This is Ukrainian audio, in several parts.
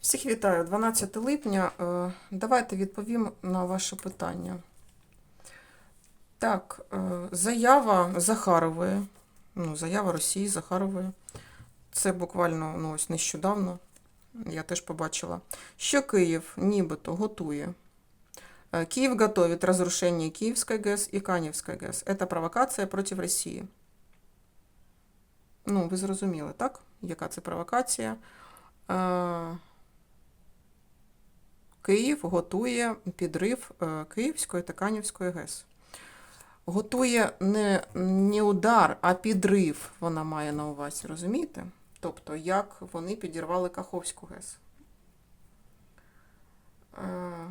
Всіх вітаю, 12 липня. Е, Давайте відповім на ваше питання. Так, е, заява Захарової, ну, заява Росії Захарової. Це буквально ну, ось нещодавно. Я теж побачила, що Київ нібито готує. Е, Київ готовит разрушение Киевской ГЭС и Каневской ГЭС. Это провокація проти Росії. Ну, ви зрозуміли, так? Яка це провокація? Київ готує підрив е, Київської та Канівської ГЕС. Готує не, не удар, а підрив вона має на увазі, розумієте? Тобто, як вони підірвали Каховську ГЕС. Е,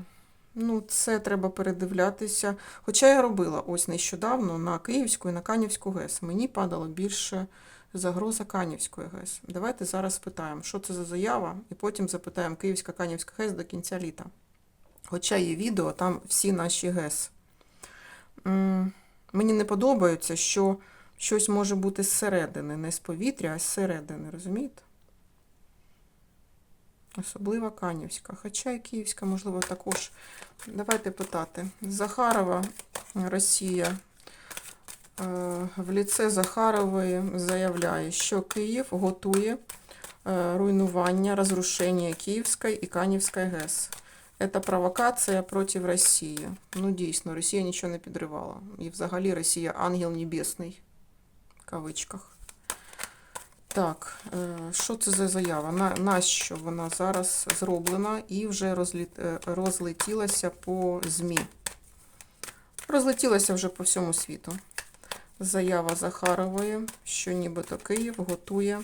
Ну, це треба передивлятися. Хоча я робила ось нещодавно на Київську і на Канівську ГЕС. Мені падало більше загроза Канівської ГЕС. Давайте зараз спитаємо, що це за заява, і потім запитаємо Київська Канівська ГЕС до кінця літа. Хоча є відео, там всі наші ГЕС. Мені не подобається, що щось може бути зсередини, не з повітря, а зсередини, розумієте? Особливо Канівська. Хоча і Київська, можливо, також. Давайте питати. Захарова, Росія. Е, В ліце Захарової заявляє, що Київ готує е, руйнування, розрушення Київської і Канівської ГЕС. Це провокація проти Росії. Ну, дійсно, Росія нічого не підривала. І взагалі Росія ангел небесний. В кавичках. Так, е, що це за заява? На, нащо вона зараз зроблена і вже розліт, розлетілася по ЗМІ? Розлетілася вже по всьому світу. Заява Захарової, що нібито Київ готує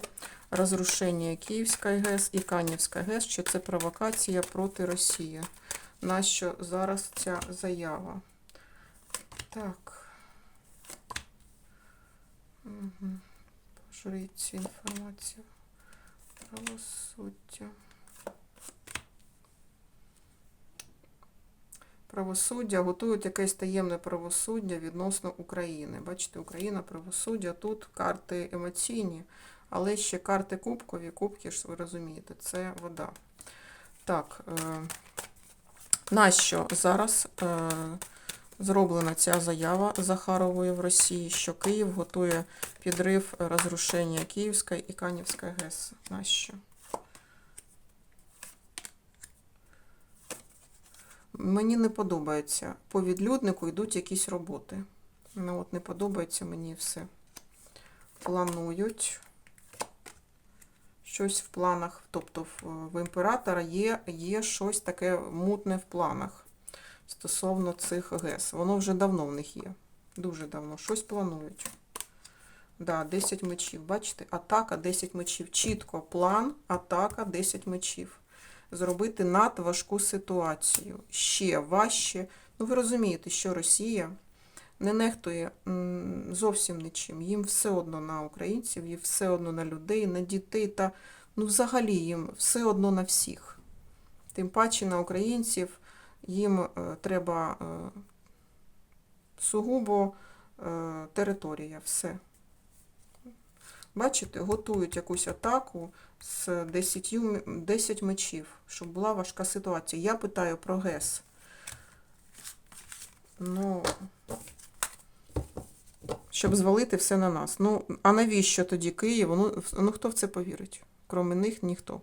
розрушення Київської ГЕС і Канівської ГЕС, що це провокація проти Росії. Нащо зараз ця заява? Так. Угу. Цю інформацію. Правосуддя. Правосуддя готують якесь таємне правосуддя відносно України. Бачите, Україна, правосуддя, тут карти емоційні, але ще карти кубкові. Кубки ж ви розумієте, це вода. Так, е, нащо зараз е, зроблена ця заява Захарової в Росії, що Київ готує підрив розрушення Київської і Канівської ГЕС? Нащо? Мені не подобається. По відлюднику йдуть якісь роботи. Ну от не подобається мені все. Планують щось в планах. Тобто в, імператора є, є щось таке мутне в планах стосовно цих ГЕС. Воно вже давно в них є. Дуже давно. Щось планують. Да, 10 мечів. Бачите? Атака 10 мечів. Чітко план, атака 10 мечів зробити надважку ситуацію. Ще важче. Ну, ви розумієте, що Росія не нехтує зовсім нічим. Їм все одно на українців, їм все одно на людей, на дітей та ну, взагалі їм все одно на всіх. Тим паче на українців їм е, треба е, сугубо е, територія, все. Бачите, готують якусь атаку з 10, 10 мечів, щоб була важка ситуація. Я питаю про ГЕС. Ну, щоб звалити все на нас. Ну, а навіщо тоді Київ? Ну, ну хто в це повірить? Кроме них ніхто.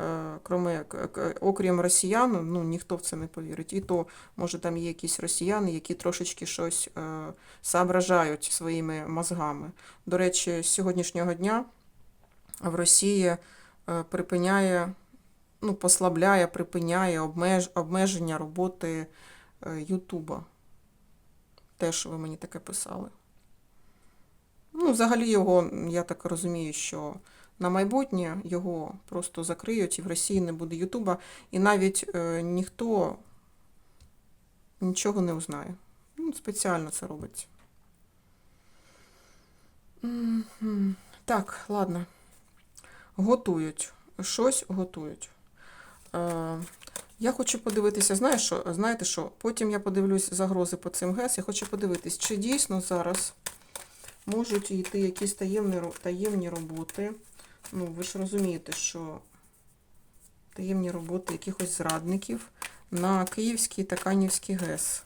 Е, Кроме, к- к- окрім росіян, ну ніхто в це не повірить. І то, може, там є якісь росіяни, які трошечки щось е, соображають своїми мозгами. До речі, з сьогоднішнього дня в Росії е, припиняє, ну, послабляє, припиняє обмеж, обмеження роботи е, Ютуба. Теж ви мені таке писали. Ну, взагалі його, я так розумію, що на майбутнє його просто закриють і в Росії не буде Ютуба, і навіть е, ніхто нічого не узнає. Ну, спеціально це робиться. Так, ладно. Готують. Щось готують. Е, я хочу подивитися, знаєш що, знаєте що? Потім я подивлюсь загрози по цим ГЕС. Я хочу подивитись, чи дійсно зараз можуть йти якісь таємні, таємні роботи. Ну, ви ж розумієте, що таємні роботи якихось зрадників на Київський та Канівський ГЕС.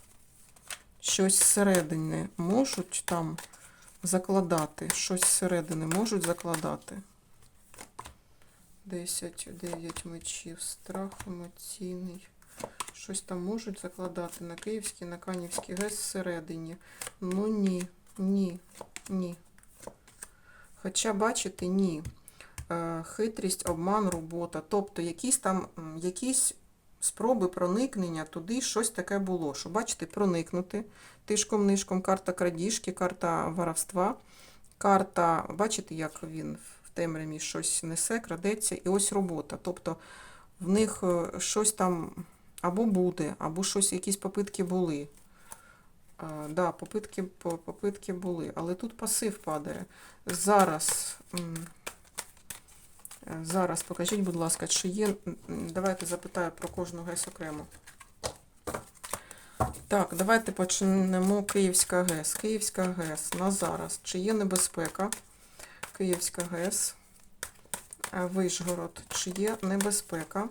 Щось зсередини можуть там закладати, щось зсередини можуть закладати. 10, 9 мечів, страх емоційний. Щось там можуть закладати на Київський, на Канівський ГЕС всередині. Ну ні, ні, ні. Хоча, бачите, ні. Е, Хитрість, обман, робота. Тобто якісь там якісь спроби проникнення туди щось таке було. Що, бачите, проникнути тишком-нишком, карта крадіжки, карта воровства, карта, бачите, як він в темряві щось несе, крадеться, і ось робота. Тобто в них е, щось там або буде, або щось, якісь попитки були. А, да, попитки, попитки були, але тут пасив падає. Зараз, е, зараз покажіть, будь ласка, чи є. Давайте запитаю про кожну ГЕС окремо. Так, давайте почнемо Київська ГЕС. Київська ГЕС на зараз. Чи є небезпека? Київська ГЕС. Е, Вишгород. Чи є небезпека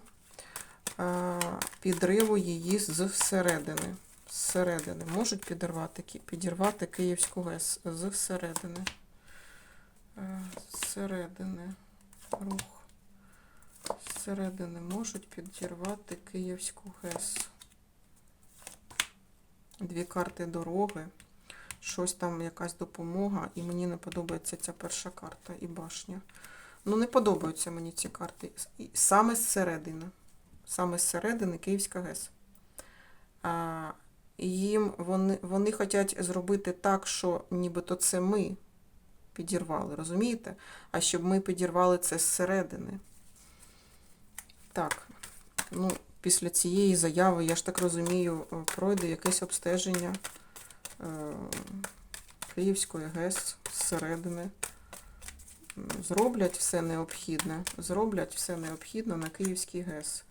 е, підриву її зсередини? Зсередини. Можуть підірвати, підірвати Київську ГЕС зсередини. Е, Зсередини. Рух. Зсередини можуть підірвати Київську ГЕС. Дві карти дороги. Щось там, якась допомога, і мені не подобається ця перша карта і башня. Ну, не подобаються мені ці карти. Саме зсередини. Саме зсередини Київська ГЕС. А, їм вони, вони хочуть зробити так, що нібито це ми підірвали, розумієте? А щоб ми підірвали це зсередини. Так, ну, після цієї заяви, я ж так розумію, е, пройде якесь обстеження е, Київської ГЕС зсередини. Зроблять все необхідне. Зроблять все необхідне на Київський ГЕС.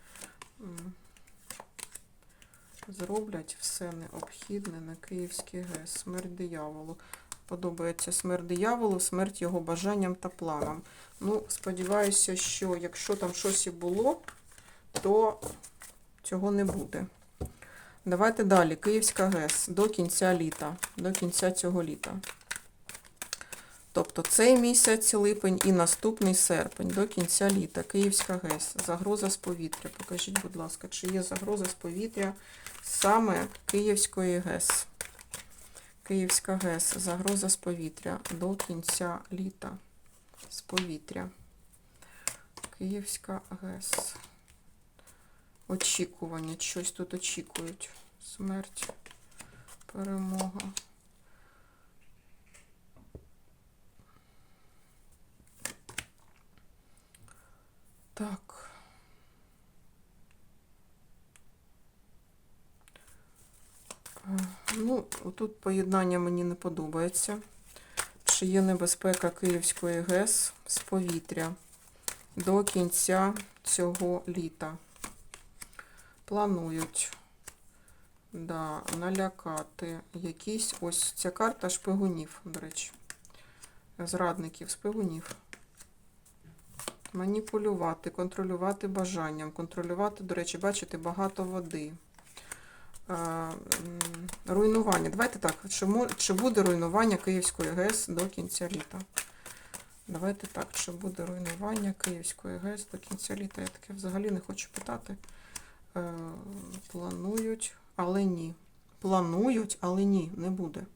Зроблять все необхідне на Київський ГЕС. Смерть дияволу. Подобається смерть дияволу, смерть його бажанням та планам. Ну, сподіваюся, що якщо там щось і було, то цього не буде. Давайте далі. Київська ГЕС до кінця літа. До кінця цього літа. Тобто цей місяць липень і наступний серпень до кінця літа. Київська ГЕС. Загроза з повітря. Покажіть, будь ласка, чи є загроза з повітря саме Київської ГЕС. Київська ГЕС. Загроза з повітря до кінця літа. З повітря. Київська ГЕС. Очікування. Щось тут очікують. Смерть. Перемога. Так. Е, Ну, тут поєднання мені не подобається. Чи є небезпека Київської ГЕС з повітря до кінця цього літа? Планують да, налякати якісь. Ось ця карта шпигунів, до речі. Зрадників, шпигунів. Маніпулювати, контролювати бажанням, контролювати, до речі, бачите, багато води. Е, Руйнування. Давайте так, чи, чи буде руйнування Київської ГЕС до кінця літа? Давайте так, чи буде руйнування Київської ГЕС до кінця літа? Я таке взагалі не хочу питати. Е, Планують, але ні. Планують, але ні, не буде.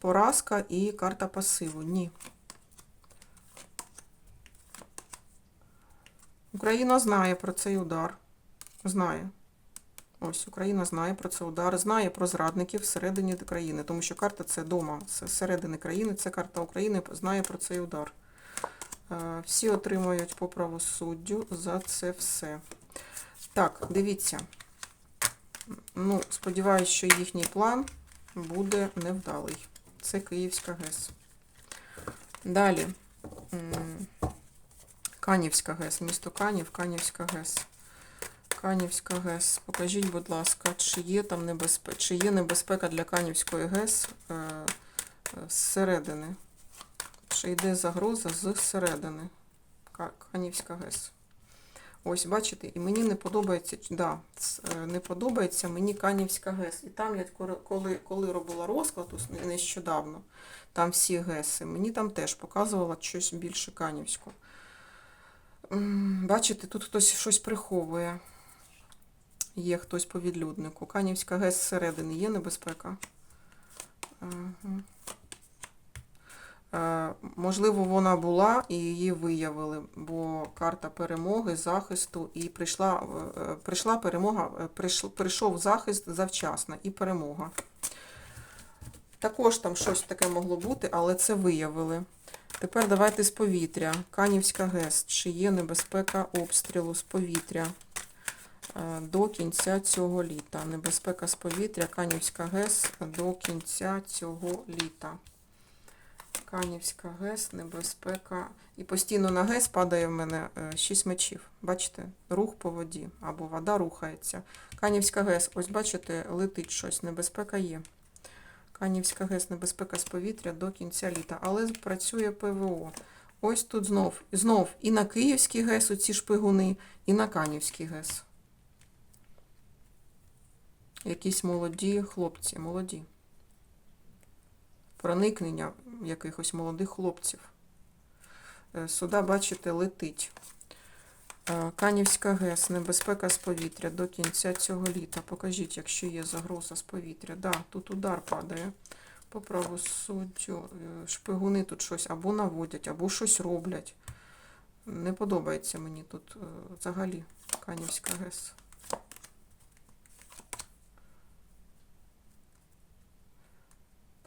Поразка і карта пасиву. Ні. Україна знає про цей удар. Знає. Ось Україна знає про цей удар, знає про зрадників всередині країни, тому що карта це дома, середини країни, це карта України, знає про цей удар. Е, Всі отримують по правосуддю за це все. Так, дивіться. Ну, сподіваюся, що їхній план буде невдалий. Це Київська ГЕС. Далі. Канівська ГЕС, місто Канів, Канівська ГЕС. Канівська ГЕС. Покажіть, будь ласка, чи є там небезпека, чи є небезпека для Канівської ГЕС е, е, зсередини? Чи йде загроза зсередини? Канівська ГЕС. Ось, бачите, і мені не подобається, да, е, не подобається мені Канівська ГЕС. І там я коли, коли, робила розклад нещодавно, там всі ГЕСи, мені там теж показувало щось більше Канівську. Бачите, тут хтось щось приховує. Є хтось по відлюднику. Канівська ГЕС зсередини є небезпека. Е, Можливо, вона була і її виявили, бо карта перемоги, захисту, і прийшла, е, прийшла перемога, е, прийшов, захист завчасно і перемога. Також там щось таке могло бути, але це виявили. Тепер давайте з повітря. Канівська ГЕС. Чи є небезпека обстрілу з повітря до кінця цього літа? Небезпека з повітря, Канівська ГЕС до кінця цього літа. Канівська ГЕС, небезпека. І постійно на ГЕС падає в мене 6 мечів. Бачите? Рух по воді або вода рухається. Канівська ГЕС, ось бачите, летить щось, небезпека є. Канівська ГЕС, небезпека з повітря до кінця літа. Але працює ПВО. Ось тут знов, знов і на Київський ГЕС оці шпигуни, і на Канівський ГЕС. Якісь молоді хлопці, молоді проникнення якихось молодих хлопців. Е, Сюди, бачите, летить. Е, Канівська ГЕС, небезпека з повітря до кінця цього літа. Покажіть, якщо є загроза з повітря. Да, тут удар падає по правосуддю. Е, Шпигуни тут щось або наводять, або щось роблять. Не подобається мені тут взагалі Канівська ГЕС.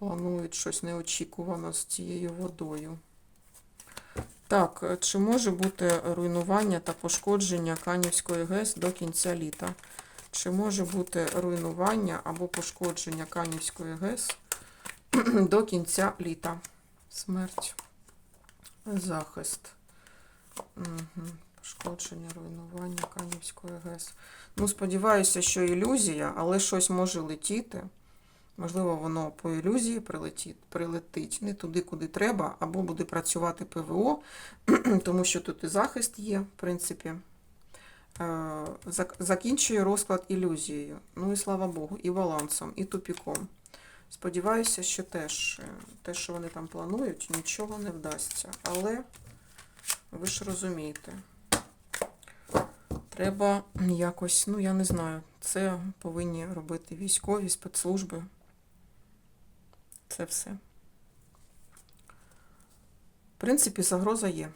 Планують щось неочікувано з цією водою. Так, е, чи може бути руйнування та пошкодження Канівської ГЕС до кінця літа? Чи може бути руйнування або пошкодження Канівської ГЕС до кінця літа? Смерть. Захист. Угу. Пошкодження, руйнування Канівської ГЕС. Ну, сподіваюся, що ілюзія, але щось може летіти. Можливо, воно по ілюзії прилетить, прилетить не туди, куди треба, або буде працювати ПВО, тому що тут і захист є, в принципі. Е, Закінчує розклад ілюзією. Ну і слава Богу, і балансом, і тупіком. Сподіваюся, що теж е, те, що вони там планують, нічого не вдасться. Але ви ж розумієте, треба якось, ну я не знаю, це повинні робити військові спецслужби. Це все. В принципі, загроза є.